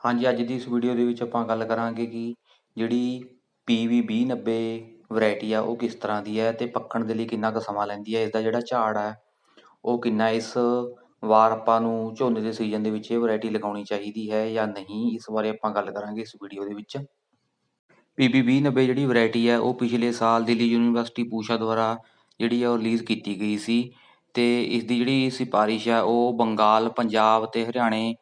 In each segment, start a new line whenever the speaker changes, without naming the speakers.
ਹਾਂਜੀ, ਅੱਜ ਦੀ ਇਸ ਵੀਡੀਓ ਦੇ ਵਿੱਚ ਆਪਾਂ ਗੱਲ ਕਰਾਂਗੇ ਕਿ ਜਿਹੜੀ ਪੀਵੀ 2090 ਵੈਰਾਈਟੀ ਆ, ਉਹ ਕਿਸ ਤਰ੍ਹਾਂ ਦੀ ਹੈ ਤੇ ਪੱਕਣ ਦੇ ਲਈ ਕਿੰਨਾ ਕੁ ਸਮਾਂ ਲੈਂਦੀ ਹੈ ਇਸ ਦਾ ਜਿਹੜਾ ਝਾੜ ਹੈ ਉਹ ਕਿੰਨਾ ਇਸ ਵਾਰ ਆਪਾਂ ਨੂੰ ਝੋਨੇ ਦੇ ਸੀਜ਼ਨ ਦੇ ਵਿੱਚ ਇਹ ਵੈਰਾਈਟੀ ਲਗਾਉਣੀ ਚਾਹੀਦੀ ਹੈ ਜਾਂ ਨਹੀਂ, ਇਸ ਬਾਰੇ ਆਪਾਂ ਗੱਲ ਕਰਾਂਗੇ ਇਸ ਵੀਡੀਓ ਦੇ ਵਿੱਚ। ਪੀਵੀ 2090 ਜਿਹੜੀ ਵੈਰਾਈਟੀ ਹੈ, ਉਹ ਪਿਛਲੇ ਸਾਲ ਦਿੱਲੀ ਯੂਨੀਵਰਸਿਟੀ ਪੂਸ਼ਾ ਦੁਆਰਾ ਜਿਹੜੀ ਆ, ਉਹ ਰਿਲੀਜ਼ ਕੀਤੀ ਗਈ ਸੀ ਤੇ ਇਸ ਦੀ ਜਿਹੜੀ ਸਿਫਾਰਿਸ਼ ਹੈ ਉਹ ਬੰਗਾਲ, ਪੰਜਾਬ ਤੇ ਹਰਿਆਣੇ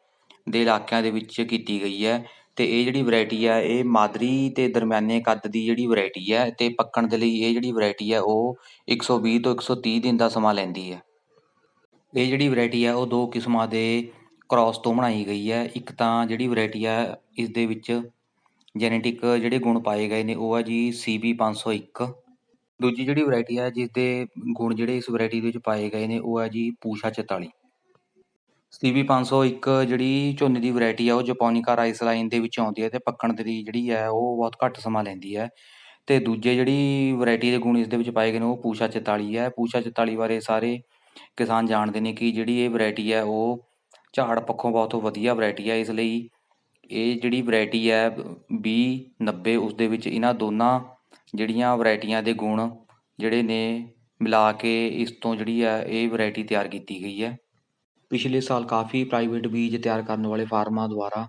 ਦੇ ਇਲਾਕਿਆਂ ਦੇ ਵਿੱਚ ਕੀਤੀ ਗਈ ਹੈ ਅਤੇ ਇਹ ਜਿਹੜੀ ਵਰਾਇਟੀ ਹੈ ਇਹ ਮਾਦਰੀ ਅਤੇ ਦਰਮਿਆਨੇ ਕੱਦ ਦੀ ਜਿਹੜੀ ਵਰਾਇਟੀ ਹੈ ਅਤੇ ਪੱਕਣ ਦੇ ਲਈ ਇਹ ਜਿਹੜੀ ਵਰਾਇਟੀ ਹੈ ਉਹ 120 ਤੋਂ 130 ਦਿਨ ਦਾ ਸਮਾਂ ਲੈਂਦੀ ਹੈ ਇਹ ਜਿਹੜੀ ਵਰਾਇਟੀ ਹੈ ਉਹ ਦੋ ਕਿਸਮਾਂ ਦੇ ਕ੍ਰਾਸ ਤੋਂ ਬਣਾਈ ਗਈ ਹੈ ਇੱਕ ਤਾਂ ਜਿਹੜੀ ਵਰਾਇਟੀ ਹੈ ਇਸ ਦੇ ਵਿੱਚ ਜੈਨੇਟਿਕ ਜਿਹੜੇ ਗੁਣ ਪਾਏ ਗਏ ਨੇ, ਉਹ ਹੈ ਜੀ ਸੀ ਬੀ ਪੰਜ ਸੌ ਇੱਕ। ਦੂਜੀ ਜਿਹੜੀ ਵਰਾਇਟੀ ਹੈ ਜਿਸ ਦੇ ਗੁਣ ਜਿਹੜੇ ਇਸ ਵਰਾਇਟੀ ਦੇ ਵਿੱਚ ਪਾਏ ਗਏ ਨੇ, ਉਹ ਹੈ ਜੀ ਪੂਸ਼ਾ 44 CB 501 ਜਿਹੜੀ ਝੋਨੇ ਦੀ ਵੈਰਾਈਟੀ ਆ, ਉਹ ਜਪੋਨਿਕਾ ਰਾਈਸ ਲਾਈਨ ਦੇ ਵਿੱਚ ਆਉਂਦੀ ਹੈ ਅਤੇ ਪੱਕਣ ਦੇ ਲਈ ਜਿਹੜੀ ਹੈ ਉਹ ਬਹੁਤ ਘੱਟ ਸਮਾਂ ਲੈਂਦੀ ਹੈ ਅਤੇ ਦੂਜੇ ਜਿਹੜੀ ਵੈਰਾਈਟੀ ਦੇ ਗੁਣ ਇਸ ਦੇ ਵਿੱਚ ਪਾਏ ਗਏ ਨੇ, ਉਹ ਪੂਸ਼ਾ 44 ਹੈ ਪੂਸ਼ਾ 44 ਬਾਰੇ ਸਾਰੇ ਕਿਸਾਨ ਜਾਣਦੇ ਨੇ ਕਿ ਜਿਹੜੀ ਇਹ ਵੈਰਾਈਟੀ ਹੈ ਉਹ ਝਾੜ ਪੱਖੋਂ ਬਹੁਤ ਵਧੀਆ ਵੈਰਾਈਟੀ ਹੈ ਇਸ ਲਈ ਇਹ ਜਿਹੜੀ ਵੈਰਾਈਟੀ ਹੈ ਵੀਹ ਨੱਬੇ, ਉਸ ਦੇ ਵਿੱਚ ਇਹਨਾਂ ਦੋਨਾਂ ਜਿਹੜੀਆਂ ਵੈਰਾਈਟੀਆਂ ਦੇ ਗੁਣ ਜਿਹੜੇ ਨੇ ਮਿਲਾ ਕੇ ਇਸ ਤੋਂ ਜਿਹੜੀ ਹੈ ਇਹ ਵੈਰਾਈਟੀ ਤਿਆਰ ਕੀਤੀ ਗਈ ਹੈ ਪਿਛਲੇ ਸਾਲ ਕਾਫੀ ਪ੍ਰਾਈਵੇਟ ਬੀਜ ਤਿਆਰ ਕਰਨ ਵਾਲੇ ਫਾਰਮਾਂ ਦੁਆਰਾ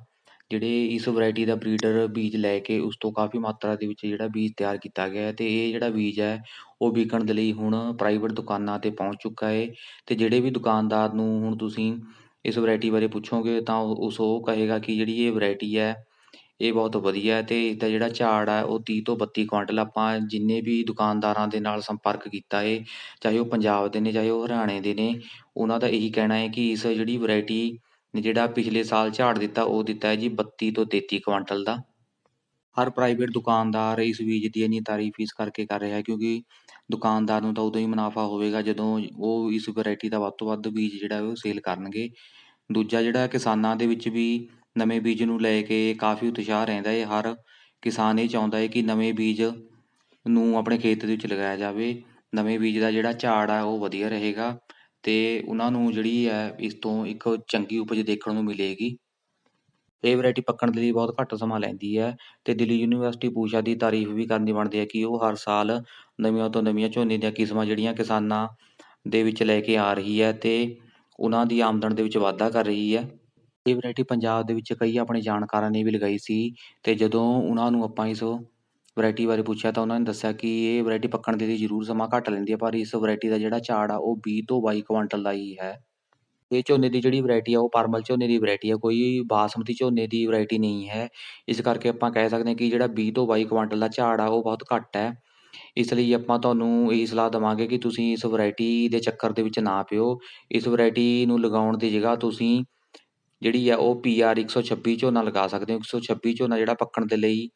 ਜਿਹੜੇ ਇਸ ਵਰਾਇਟੀ ਦਾ ਬਰੀਡਰ ਬੀਜ ਲੈ ਕੇ ਉਸ ਤੋਂ ਕਾਫੀ ਮਾਤਰਾ ਦੇ ਵਿੱਚ ਜਿਹੜਾ ਬੀਜ ਤਿਆਰ ਕੀਤਾ ਗਿਆ ਹੈ ਅਤੇ ਇਹ ਜਿਹੜਾ ਬੀਜ ਹੈ ਉਹ ਵਿਕਣ ਦੇ ਲਈ ਹੁਣ ਪ੍ਰਾਈਵੇਟ ਦੁਕਾਨਾਂ 'ਤੇ ਪਹੁੰਚ ਚੁੱਕਾ ਹੈ ਅਤੇ ਜਿਹੜੇ ਵੀ ਦੁਕਾਨਦਾਰ ਨੂੰ ਹੁਣ ਤੁਸੀਂ ਇਸ ਵਰਾਇਟੀ ਬਾਰੇ ਪੁੱਛੋਗੇ ਤਾਂ ਉਹ- ਉਸ ਉਹ ਕਹੇਗਾ ਕਿ ਜਿਹੜੀ ਇਹ ਵਰਾਇਟੀ ਹੈ ਇਹ ਬਹੁਤ ਵਧੀਆ ਹੈ ਅਤੇ ਇਸਦਾ ਜਿਹੜਾ ਝਾੜ ਹੈ ਉਹ ਤੀਹ ਤੋਂ 32 ਕੁਆਂਟਲ ਆਪਾਂ ਜਿੰਨੇ ਵੀ ਦੁਕਾਨਦਾਰਾਂ ਦੇ ਨਾਲ ਸੰਪਰਕ ਕੀਤਾ ਹੈ ਚਾਹੇ ਉਹ ਪੰਜਾਬ ਦੇ ਨੇ, ਚਾਹੇ ਉਹ ਹਰਿਆਣੇ ਦੇ ਨੇ, ਉਹਨਾਂ ਦਾ ਇਹੀ ਕਹਿਣਾ ਹੈ ਕਿ ਇਸ ਜਿਹੜੀ ਵਰਾਇਟੀ ਨੇ ਜਿਹੜਾ ਪਿਛਲੇ ਸਾਲ ਝਾੜ ਦਿੱਤਾ, ਉਹ ਦਿੱਤਾ ਹੈ ਜੀ 32 ਤੋਂ 33 ਕੁਆਂਟਲ ਦਾ। ਹਰ ਪ੍ਰਾਈਵੇਟ ਦੁਕਾਨਦਾਰ ਇਸ ਬੀਜ ਦੀ ਇੰਨੀ ਤਾਰੀਫ ਇਸ ਕਰਕੇ ਕਰ ਰਿਹਾ ਹੈ ਕਿਉਂਕਿ ਦੁਕਾਨਦਾਰ ਨੂੰ ਤਾਂ ਉਦੋਂ ਹੀ ਮੁਨਾਫਾ ਹੋਵੇਗਾ ਜਦੋਂ ਉਹ ਇਸ ਵੈਰਾਈਟੀ ਦਾ ਵੱਧ ਤੋਂ ਵੱਧ ਬੀਜ ਜਿਹੜਾ ਉਹ ਸੇਲ ਕਰਨਗੇ। ਦੂਜਾ ਜਿਹੜਾ ਕਿਸਾਨਾਂ ਦੇ ਵਿੱਚ ਵੀ ਨਵੇਂ ਬੀਜ ਨੂੰ ਲੈ ਕੇ ਕਾਫੀ ਉਤਸ਼ਾਹ ਰਹਿੰਦਾ ਹੈ। ਹਰ ਕਿਸਾਨ ਇਹ ਚਾਹੁੰਦਾ ਹੈ ਕਿ ਨਵੇਂ ਬੀਜ ਨੂੰ ਆਪਣੇ ਖੇਤ ਦੇ ਵਿੱਚ ਲਗਾਇਆ ਜਾਵੇ। ਨਵੇਂ ਬੀਜ ਦਾ ਜਿਹੜਾ ਝਾੜ ਹੈ ਉਹ ਵਧੀਆ ਰਹੇਗਾ ਅਤੇ ਉਹਨਾਂ ਨੂੰ ਜਿਹੜੀ ਹੈ, ਇਸ ਤੋਂ ਇੱਕ ਚੰਗੀ ਉਪਜ ਦੇਖਣ ਨੂੰ ਮਿਲੇਗੀ। ਇਹ ਵੈਰਾਈਟੀ ਪੱਕਣ ਦੇ ਲਈ ਬਹੁਤ ਘੱਟ ਸਮਾਂ ਲੈਂਦੀ ਹੈ ਅਤੇ ਦਿੱਲੀ ਯੂਨੀਵਰਸਿਟੀ ਪੂਸ਼ਾ ਦੀ ਤਾਰੀਫ ਵੀ ਕਰਨੀ ਬਣਦੀ ਹੈ ਕਿ ਉਹ ਹਰ ਸਾਲ ਨਵੀਆਂ ਤੋਂ ਨਵੀਆਂ ਝੋਨੇ ਦੀਆਂ ਕਿਸਮਾਂ ਜਿਹੜੀਆਂ ਕਿਸਾਨਾਂ ਦੇ ਵਿੱਚ ਲੈ ਕੇ ਆ ਰਹੀ ਹੈ ਅਤੇ ਉਹਨਾਂ ਦੀ ਆਮਦਨ ਦੇ ਵਿੱਚ ਵਾਧਾ ਕਰ ਰਹੀ ਹੈ। ਇਹ ਵਰਾਇਟੀ ਪੰਜਾਬ ਦੇ ਵਿੱਚ ਕਈ ਆਪਣੇ ਜਾਣਕਾਰਾਂ ਨੇ ਵੀ ਲਗਾਈ ਸੀ ਅਤੇ ਜਦੋਂ ਉਹਨਾਂ ਨੂੰ ਆਪਾਂ ਇਸ ਵਰਾਇਟੀ ਬਾਰੇ ਪੁੱਛਿਆ ਤਾਂ ਉਹਨਾਂ ਨੇ ਦੱਸਿਆ ਕਿ ਇਹ ਵਰਾਇਟੀ ਪੱਕਣ ਦੇ ਲਈ ਜ਼ਰੂਰ ਸਮਾਂ ਘੱਟ ਲੈਂਦੀ ਹੈ ਪਰ ਇਸ ਵਰਾਇਟੀ ਦਾ ਜਿਹੜਾ ਝਾੜ ਆ ਉਹ ਵੀਹ ਤੋਂ ਬਾਈ ਕੁਆਂਟਲ ਦਾ ਹੀ ਹੈ। ਇਹ ਝੋਨੇ ਦੀ ਜਿਹੜੀ ਵਰਾਇਟੀ ਆ, ਉਹ ਪਰਮਲ ਝੋਨੇ ਦੀ ਵਰਾਇਟੀ ਆ, ਕੋਈ ਬਾਸਮਤੀ ਝੋਨੇ ਦੀ ਵਰਾਇਟੀ ਨਹੀਂ ਹੈ। ਇਸ ਕਰਕੇ ਆਪਾਂ ਕਹਿ ਸਕਦੇ ਹਾਂ ਕਿ ਜਿਹੜਾ ਵੀਹ ਤੋਂ ਬਾਈ ਕੁਆਂਟਲ ਦਾ ਝਾੜ ਆ, ਉਹ ਬਹੁਤ ਘੱਟ ਹੈ। ਇਸ ਲਈ ਆਪਾਂ ਤੁਹਾਨੂੰ ਇਹੀ ਸਲਾਹ ਦੇਵਾਂਗੇ ਕਿ ਤੁਸੀਂ ਇਸ ਵੈਰਾਈਟੀ ਦੇ ਚੱਕਰ ਦੇ ਵਿੱਚ ਨਾ ਪਿਓ। ਇਸ ਵੈਰਾਈਟੀ ਨੂੰ ਲਗਾਉਣ ਦੀ ਜਗ੍ਹਾ ਤੁਸੀਂ ਜਿਹੜੀ ਆ ਉਹ ਪੀ ਆਰ ਇੱਕ ਸੌ ਛੱਬੀ ਝੋਨਾ ਲਗਾ ਸਕਦੇ ਹੋ 126 ਝੋਨਾ ਜਿਹੜਾ ਪੱਕਣ ਦੇ ਲਈ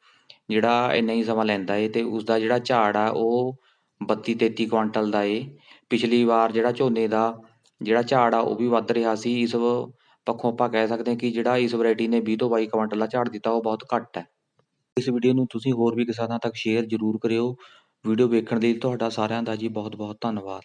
ਜਿਹੜਾ ਇੰਨਾ ਹੀ ਸਮਾਂ ਲੈਂਦਾ ਏ ਅਤੇ ਉਸਦਾ ਜਿਹੜਾ ਝਾੜ ਆ ਉਹ 32 33 ਕੁਆਂਟਲ ਦਾ ਏ। ਪਿਛਲੀ ਵਾਰ ਜਿਹੜਾ ਝੋਨੇ ਦਾ ਜਿਹੜਾ ਝਾੜ ਆ ਉਹ ਵੀ ਵੱਧ ਰਿਹਾ ਸੀ। ਇਸ ਪੱਖੋਂ ਆਪਾਂ ਕਹਿ ਸਕਦੇ ਹਾਂ ਕਿ ਜਿਹੜਾ ਇਸ ਵੈਰਾਈਟੀ ਨੇ ਵੀਹ ਤੋਂ ਬਾਈ ਕੁਆਂਟਲ ਦਾ ਝਾੜ ਦਿੱਤਾ ਉਹ ਬਹੁਤ ਘੱਟ ਹੈ। ਇਸ ਵੀਡੀਓ ਨੂੰ ਤੁਸੀਂ ਹੋਰ ਵੀ ਕਿਸਾਨਾਂ ਤੱਕ ਸ਼ੇਅਰ ਜ਼ਰੂਰ ਕਰਿਓ। ਵੀਡੀਓ ਵੇਖਣ ਦੇ ਲਈ ਤੁਹਾਡਾ ਸਾਰਿਆਂ ਦਾ ਜੀ ਬਹੁਤ ਬਹੁਤ ਧੰਨਵਾਦ।